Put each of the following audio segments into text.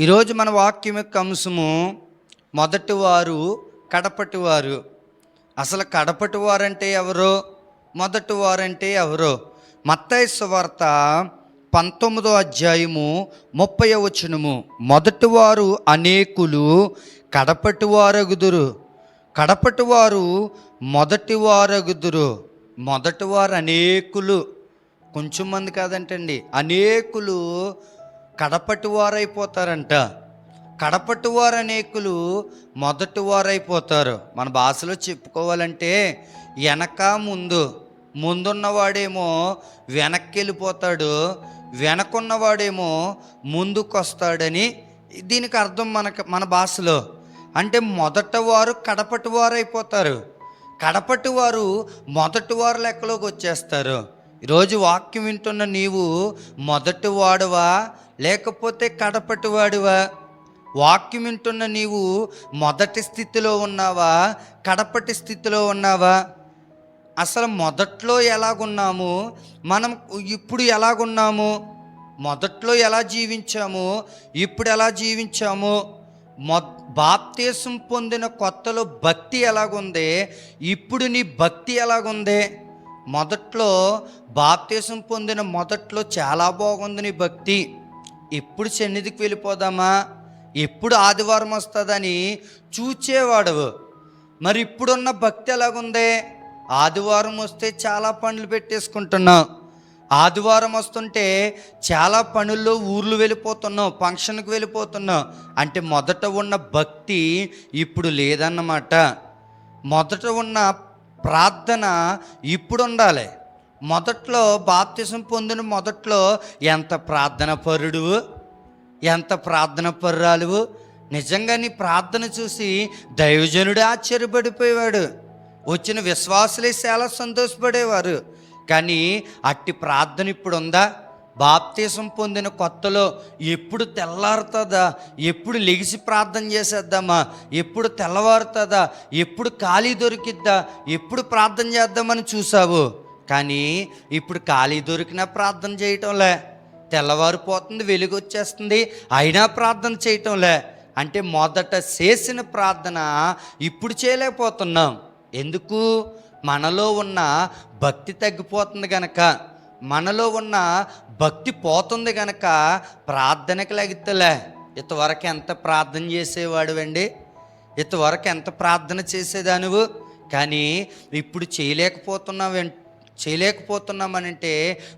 ఈరోజు మన వాక్యం యొక్క అంశము మొదటి వారు కడపటి వారు. అసలు కడపటి వారంటే ఎవరో? మొదటి వారంటే ఎవరో? మత్తయి సువార్త పంతొమ్మిదో అధ్యాయము ముప్పై వచనము. మొదటి వారు అనేకులు కడపటి వారగుదురు. కడపటి వారు మొదటి వారగుదురు. మొదటి వారు అనేకులు. కొంచెం మంది కాదంటండి. అనేకులు కడపటి వారైపోతారంట కడపటి వారు అనేకులు మొదటి వారైపోతారు మన భాషలో చెప్పుకోవాలంటే వెనక ముందు ముందున్నవాడేమో వెనక్కి వెళ్ళిపోతాడు వెనకున్నవాడేమో ముందుకొస్తాడని దీనికి అర్థం మనకు మన భాషలో. అంటే మొదట వారు కడపటి వారు అయిపోతారు కడపటి వారు మొదటి వారు లెక్కలోకి వచ్చేస్తారు. ఈరోజు వాక్యం వింటున్న నీవు మొదటి వాడువా లేకపోతే కడపటి వాడివా? వాక్యం వింటున్న నీవు మొదటి స్థితిలో ఉన్నావా? కడపటి స్థితిలో ఉన్నావా? అసలు మొదట్లో ఎలాగున్నాము? మనం ఇప్పుడు ఎలాగున్నాము? మొదట్లో ఎలా జీవించాము? ఇప్పుడు ఎలా జీవించాము? మొ బాప్తీసం పొందిన కొత్తలో భక్తి ఎలాగుంది? ఇప్పుడు నీ భక్తి ఎలాగుంది? మొదట్లో బాప్తీసం పొందిన మొదట్లో చాలా బాగుంది నీ భక్తి. ఎప్పుడు సన్నిధికి వెళ్ళిపోదామా? ఎప్పుడు ఆదివారం వస్తుందని చూచేవాడవు. మరి ఇప్పుడున్న భక్తి ఎలాగుంది? ఆదివారం వస్తే చాలా పనులు పెట్టేసుకుంటున్నాం. ఆదివారం వస్తుంటే చాలా పనుల్లో ఊర్లు వెళ్ళిపోతున్నాం ఫంక్షన్కి వెళ్ళిపోతున్నాం. అంటే మొదట ఉన్న భక్తి ఇప్పుడు లేదన్నమాట. మొదట ఉన్న ప్రార్థన ఇప్పుడు ఉండాలి. మొదట్లో బాప్తిసం పొందిన మొదట్లో ఎంత ప్రార్థన పరుడు ఎంత ప్రార్థన పర్రాలు నిజంగా నీ ప్రార్థన చూసి దైవజనుడు ఆశ్చర్యపడిపోయేవాడు. వచ్చిన విశ్వాసులే చాలా సంతోషపడేవారు. కానీ అట్టి ప్రార్థన ఇప్పుడు ఉందా బాప్తీసం పొందిన కొత్తలో ఎప్పుడు తెల్లారుతుందా? ఎప్పుడు లెగిసి ప్రార్థన చేసేద్దామా? ఎప్పుడు తెల్లవారుతుందా? ఎప్పుడు ఖాళీ దొరికిద్దా? ఎప్పుడు ప్రార్థన చేద్దామని చూసావు? కానీ ఇప్పుడు ఖాళీ దొరికినా ప్రార్థన చేయటంలే. తెల్లవారిపోతుంది వెలుగు వచ్చేస్తుంది అయినా ప్రార్థన చేయటంలే. అంటే మొదట చేసిన ప్రార్థన ఇప్పుడు చేయలేకపోతున్నాం. ఎందుకు? మనలో ఉన్న భక్తి తగ్గిపోతుంది గనక. మనలో ఉన్న భక్తి పోతుంది గనక ప్రార్థనకి లగితలే ఇంతవరకు ఎంత ప్రార్థన చేసేవాడువండి? ఇంతవరకు ఎంత ప్రార్థన చేసేదానువు? కానీ ఇప్పుడు చేయలేకపోతున్నావు? చేయలేకపోతున్నామనంటే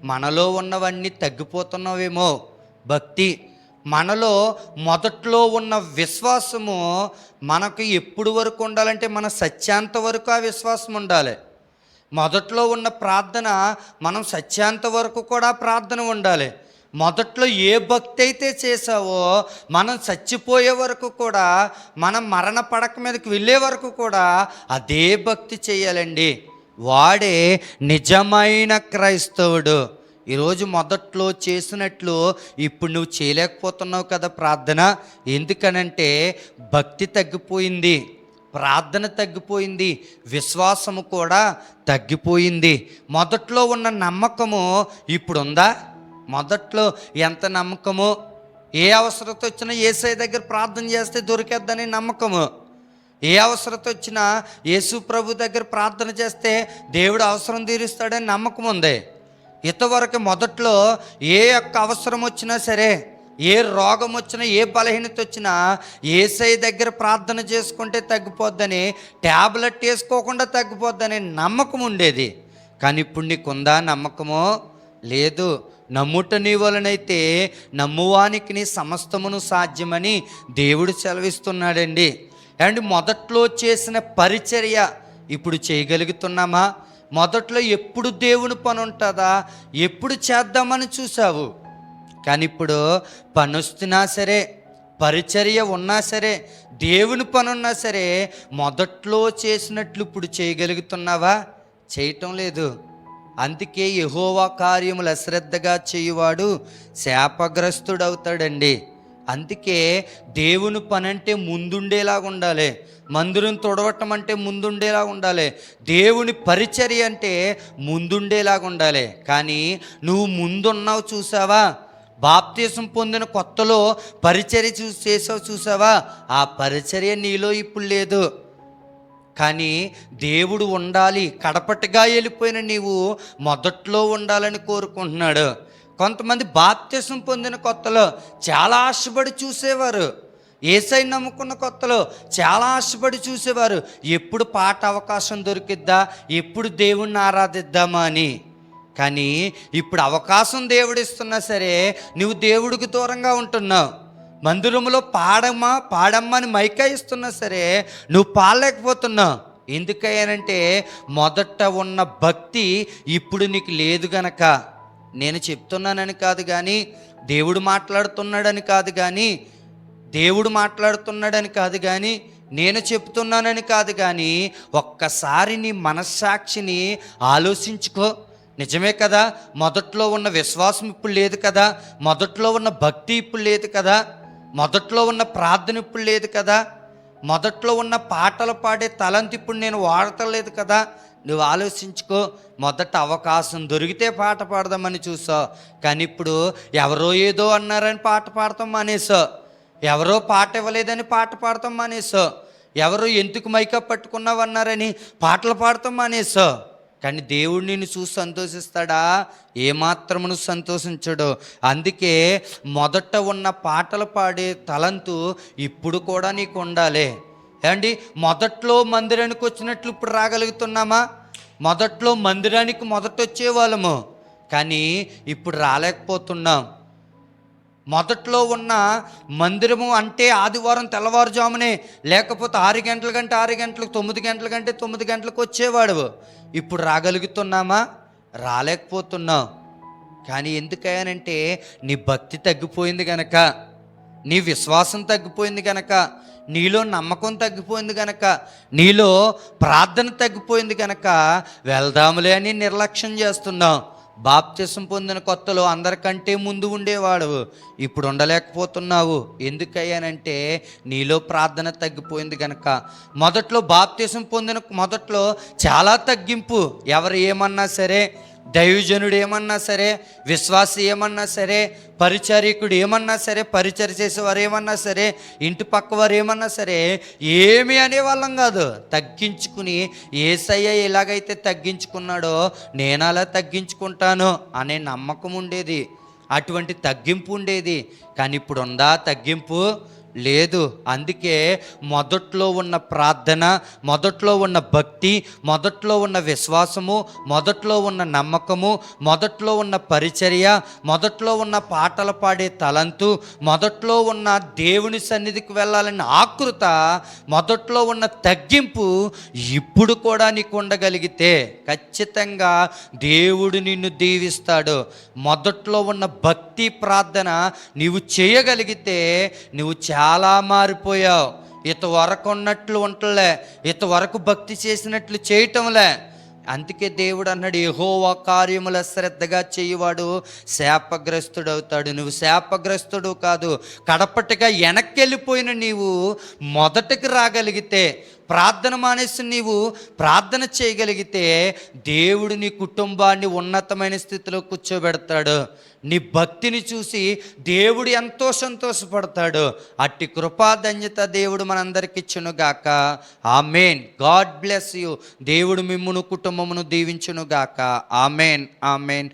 మనలో ఉన్నవన్నీ తగ్గిపోతున్నావేమో. భక్తి. మనలో మొదట్లో ఉన్న విశ్వాసము మనకు ఎప్పుడు వరకు ఉండాలంటే మన సత్యాంత వరకు ఆ విశ్వాసం ఉండాలి. మొదట్లో ఉన్న ప్రార్థన మనం సత్యాంత వరకు కూడా ప్రార్థన ఉండాలి. మొదట్లో ఏ భక్తి అయితే చేసావో మనం చచ్చిపోయే వరకు కూడా మనం మరణ పడక మీదకి వెళ్ళే వరకు కూడా అదే భక్తి చేయాలండి. వాడే నిజమైన క్రైస్తవుడు. ఈరోజు మొదట్లో చేసినట్లు ఇప్పుడు నువ్వు చేయలేకపోతున్నావు కదా ప్రార్థన? ఎందుకనంటే భక్తి తగ్గిపోయింది. ప్రార్థన తగ్గిపోయింది. విశ్వాసము కూడా తగ్గిపోయింది. మొదట్లో ఉన్న నమ్మకము ఇప్పుడు ఉందా మొదట్లో ఎంత నమ్మకము? ఏ అవసరత వచ్చినా ఏసై దగ్గర ప్రార్థన చేస్తే దొరికేద్దని నమ్మకము. ఏ అవసరత వచ్చినా యేసు ప్రభు దగ్గర ప్రార్థన చేస్తే దేవుడు అవసరం తీరుస్తాడని నమ్మకం ఉంది. ఇంతవరకు మొదట్లో ఏ యొక్క అవసరం వచ్చినా సరే ఏ రోగం వచ్చినా ఏ బలహీనత వచ్చినా ఏసై దగ్గర ప్రార్థన చేసుకుంటే తగ్గిపోద్దని ట్యాబ్లెట్ వేసుకోకుండా తగ్గిపోద్దని నమ్మకం ఉండేది. కానీ ఇప్పుడు నీకుందా నమ్మకము? లేదు. నమ్ముట నీ వలనైతే నమ్మువానికి నీ సమస్తమును సాధ్యమని దేవుడు సెలవిస్తున్నాడండి. అండ్ మొదట్లో చేసిన పరిచర్య ఇప్పుడు చేయగలుగుతున్నామా? మొదట్లో ఎప్పుడు దేవుని పని ఉంటుందా? ఎప్పుడు చేద్దామని చూసావు కానీ ఇప్పుడు పని వస్తున్నా సరే పరిచర్య ఉన్నా సరే దేవుని పని ఉన్నా సరే మొదట్లో చేసినట్లు ఇప్పుడు చేయగలుగుతున్నావా? చేయటం లేదు. అందుకే యహోవా కార్యములు అశ్రద్ధగా చేయువాడు శాపగ్రస్తుడవుతాడండి. అందుకే దేవుని పని అంటే ముందుండేలాగా ఉండాలి. మందిరం తొడవటం అంటే ముందుండేలాగా ఉండాలి. దేవుని పరిచర్య అంటే ముందుండేలాగా ఉండాలి. కానీ నువ్వు ముందున్నావు చూసావా? బాప్తీసం పొందిన కొత్తలో పరిచర్య చూ చేసావు చూసావా? ఆ పరిచర్య నీలో ఇప్పుడు లేదు. కానీ దేవుడు ఉండాలి. కడపటిగా వెళ్ళిపోయిన నీవు మొదట్లో ఉండాలని కోరుకుంటున్నాడు. కొంతమంది బాప్త్యసం పొందిన కొత్తలో చాలా ఆశపడి చూసేవారు. ఏసై నమ్ముకున్న కొత్తలో చాలా ఆశపడి చూసేవారు. ఎప్పుడు పాట అవకాశం దొరికిద్దా? ఎప్పుడు దేవుణ్ణి ఆరాధిద్దామా అని. కానీ ఇప్పుడు అవకాశం దేవుడిస్తున్నా సరే నువ్వు దేవుడికి దూరంగా ఉంటున్నావు. మందిరంలో పాడమ్మా పాడమ్మా అని మైకా ఇస్తున్నా సరే నువ్వు పాడలేకపోతున్నావు. ఎందుకయ్యానంటే మొదట ఉన్న భక్తి ఇప్పుడు నీకు లేదు గనక. నేను చెప్తున్నానని కాదు కానీ దేవుడు మాట్లాడుతున్నాడని కాదు కానీ దేవుడు మాట్లాడుతున్నాడని కాదు కానీ నేను చెప్తున్నానని కాదు కానీ ఒక్కసారి నీ మనస్సాక్షిని ఆలోచించుకో. నిజమే కదా మొదట్లో ఉన్న విశ్వాసం ఇప్పుడు లేదు కదా మొదట్లో ఉన్న భక్తి ఇప్పుడు లేదు కదా మొదట్లో ఉన్న ప్రార్థన ఇప్పుడు లేదు కదా మొదట్లో ఉన్న పాటలు పాడే తలంతి ఇప్పుడు నేను వాడతలేదు కదా నువ్వు ఆలోచించుకో మొదట అవకాశం దొరికితే పాట పాడదామని చూసావు కానీ ఇప్పుడు ఎవరో ఏదో అన్నారని పాట పాడతాం మానేసావు ఎవరో పాట ఇవ్వలేదని పాట పాడతాం మానేసావు ఎవరు ఎందుకు మైకప్ పట్టుకున్నావు అన్నారని పాటలు పాడతాం మానేసావు కానీ దేవుడు నిన్ను చూసి సంతోషిస్తాడా? ఏమాత్రమును సంతోషించడు. అందుకే మొదట ఉన్న పాటలు పాడే తలంతు ఇప్పుడు కూడా నీకు ఉండాలి. ఏమండి? మొదట్లో మందిరానికి వచ్చినట్లు ఇప్పుడు రాగలుగుతున్నామా? మొదట్లో మందిరానికి మొదట వచ్చేవాళ్ళము. కానీ ఇప్పుడు రాలేకపోతున్నాం. మొదట్లో ఉన్న మందిరము అంటే ఆదివారం తెల్లవారుజామునే లేకపోతే ఆరు గంటల కంటే ఆరు గంటలకు తొమ్మిది గంటల కంటే తొమ్మిది గంటలకు వచ్చేవాడు ఇప్పుడు రాగలుగుతున్నామా? రాలేకపోతున్నాం. కానీ ఎందుకయ్యానంటే నీ భక్తి తగ్గిపోయింది గనక నీ విశ్వాసం తగ్గిపోయింది గనక నీలో నమ్మకం తగ్గిపోయింది కనుక నీలో ప్రార్థన తగ్గిపోయింది కనుక వెళ్దాములే అని నిర్లక్ష్యం చేస్తున్నాం. బాప్తిసం పొందిన కొత్తలో అందరికంటే ముందు ఉండేవాడు ఇప్పుడు ఉండలేకపోతున్నావు. ఎందుకయ్యానంటే నీలో ప్రార్థన తగ్గిపోయింది కనుక మొదట్లో బాప్తిసం పొందిన మొదట్లో చాలా తగ్గింపు. ఎవరు ఏమన్నా సరే దైవజనుడు ఏమన్నా సరే విశ్వాసి ఏమన్నా సరే పరిచారికుడు ఏమన్నా సరే పరిచర్ చేసేవారు ఏమన్నా సరే ఇంటి పక్క వారు ఏమన్నా సరే ఏమి అనేవాళ్ళం కాదు. తగ్గించుకుని ఏసయ్య ఎలాగైతే తగ్గించుకున్నాడో నేను అలా తగ్గించుకుంటాను అనే నమ్మకం ఉండేది. అటువంటి తగ్గింపు ఉండేది. కానీ ఇప్పుడు ఉందా తగ్గింపు? లేదు. అందుకే మొదట్లో ఉన్న ప్రార్థన మొదట్లో ఉన్న భక్తి మొదట్లో ఉన్న విశ్వాసము మొదట్లో ఉన్న నమ్మకము మొదట్లో ఉన్న పరిచర్య మొదట్లో ఉన్న పాటలు పాడే తలంతు మొదట్లో ఉన్న దేవుని సన్నిధికి వెళ్ళాలన్న ఆకృత మొదట్లో ఉన్న తగ్గింపు ఇప్పుడు కూడా నీకు ఉండగలిగితే ఖచ్చితంగా దేవుడు నిన్ను దీవిస్తాడు. మొదట్లో ఉన్న భక్తి ప్రార్థన నీవు చేయగలిగితే నువ్వు చాలా మారిపోయావు. ఇత వరకు ఉన్నట్లు ఉంటలే ఇత వరకు భక్తి చేసినట్లు చేయటంలే. అందుకే దేవుడు అన్నాడు యెహోవా కార్యముల శ్రద్ధగా చేయువాడు శాపగ్రస్తుడు అవుతాడు నువ్వు శాపగ్రస్తుడు కాదు కడపటిగా వెనక్కి వెళ్ళిపోయిన నీవు మొదటికి రాగలిగితే ప్రార్థన మానేసి నీవు ప్రార్థన చేయగలిగితే దేవుడు నీ కుటుంబాన్ని ఉన్నతమైన స్థితిలో కూర్చోబెడతాడు. నీ భక్తిని చూసి దేవుడు ఎంతో సంతోషపడతాడు. అట్టి కృపాధన్యత దేవుడు మనందరికి ఇచ్చునుగాక. ఆమెన్. God bless you. దేవుడు మిమ్మును కుటుంబమును దీవించునుగాక. ఆమెన్. ఆమెన్.